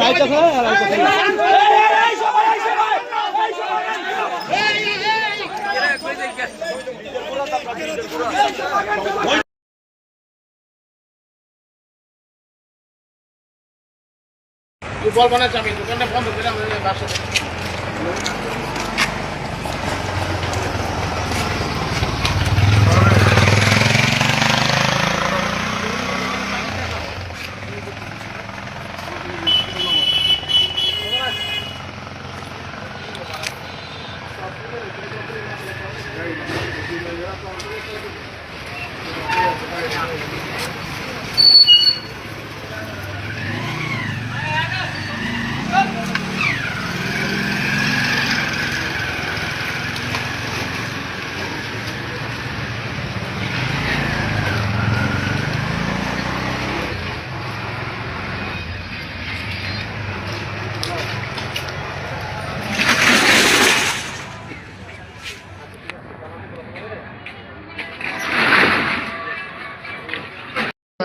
রাইতা রাইতা তুই বল বানাচ্ছি আমি দোকানটা বন্ধ করে আমাদের ব্যবসা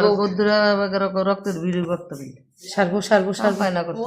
বৌদ্ধরা রক্তের ভিড় করতে সারবো সারবো সারবো। পায় না করতে।